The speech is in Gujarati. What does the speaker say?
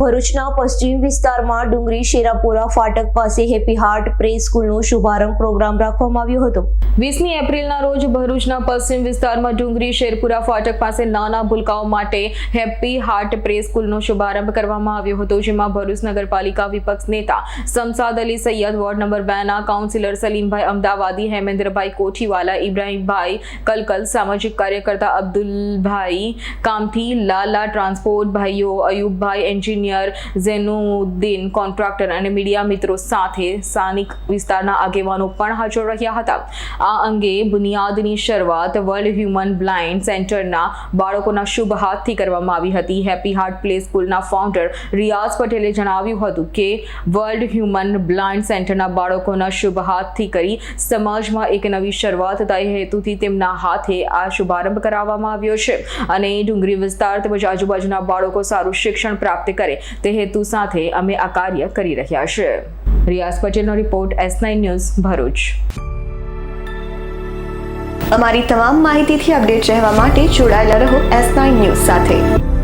ભરૂચના પશ્ચિમ વિસ્તારમાં ડુંગરી, શેરાપુરા, ફાટક પાસે હેપી હાર્ટ પ્રે સ્કૂલનો શુભારંભ પ્રોગ્રામ રાખવામાં આવ્યો હતો. વીસમી એપ્રિલના રોજ ભરૂચના પશ્ચિમ વિસ્તારમાં ડુંગરી, શેરપુરા, ફાટક પાસે નાના ભૂલકાઓ માટે હેપી હાર્ટ પ્રે સ્કૂલનો શુભારંભ કરવામાં આવ્યો હતો, જેમાં ભરૂચ નગરપાલિકા વિપક્ષ નેતા સમસાદ અલી સૈયદ, વોર્ડ નંબર બેના કાઉન્સિલર સલીમભાઈ અમદાવાદી, હેમેન્દ્રભાઈ કોઠીવાલા, ઇબ્રાહીમભાઈ કલકલ, સામાજિક કાર્યકર્તા અબ્દુલભાઈ કામથી, લાલા ટ્રાન્સપોર્ટ ભાઈઓ અયુબભાઈ, એન્જિનિયર ઝેનુદ્દીન કોન્ટ્રાક્ટર અને મીડિયા મિત્રો સાથે સ્થાનિક વિસ્તારના આગેવાનો પણ હાજર રહ્યા હતા. આ અંગે બુનિયાદની શરૂઆત વર્લ્ડ હ્યુમન બ્લાઇન્ડ સેન્ટરના બાળકોના શુભ હાથથી કરવામાં આવી હતી. હેપી હાર્ટ પ્લે સ્કૂલના ફાઉન્ડર રિયાઝ પટેલે જણાવ્યું હતું કે, વર્લ્ડ હ્યુમન બ્લાઇન્ડ સેન્ટરના બાળકોના શુભ હાથથી કરી સમાજમાં એક નવી શરૂઆત થાય હેતુથી તેમના હાથે આ શુભારંભ કરાવવામાં આવ્યો છે. અને ડુંગરી વિસ્તાર તેમજ આજુબાજુના બાળકો સારું શિક્ષણ પ્રાપ્ત કરે તે હેતુ સાથે અમે આ કાર્ય કરી રહ્યા છે રિયાઝ પટેલનો report S nine news Bharuch. અમારી તમામ માહિતીથી અપડેટ રહેવા માટે જોડાયેલા રહો એસ નાઇન ન્યૂઝ સાથે.